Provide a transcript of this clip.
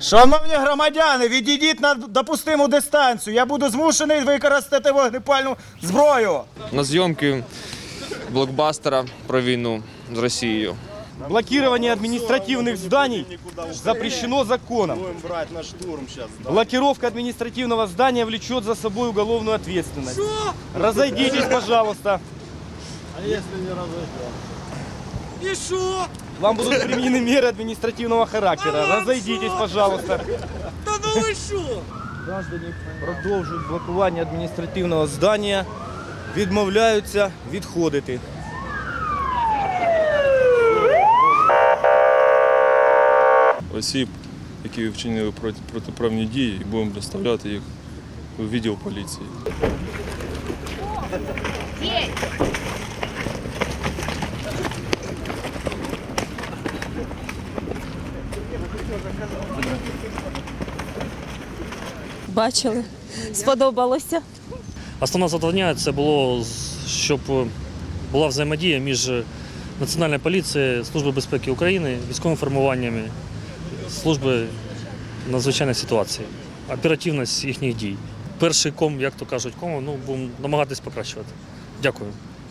Шановні громадяни, відійдіть на допустиму дистанцію. Я буду змушений використати вогнепальну зброю. на зйомки блокбастера про війну з Росією. Блокирование административных зданий запрещено законом. Блокировка административного здания влечет за собой уголовную ответственность. Разойдитесь, пожалуйста. А если не разойдем? И что? Вам будут применены меры административного характера. Разойдитесь, пожалуйста. Да ну вы что? Граждані продовжують блокування адміністративного здання, відмовляються відходити. осіб, які вчинили проти- протиправні дії, і будемо доставляти їх у відділ поліції. Бачили, сподобалося. Основне завдання це було, щоб була взаємодія між Національною поліцією, Службою безпеки України, військовими формуваннями, служби надзвичайних ситуацій, оперативність їхніх дій. Перший ком, як то кажуть, ком, ну будемо намагатись покращувати. Дякую.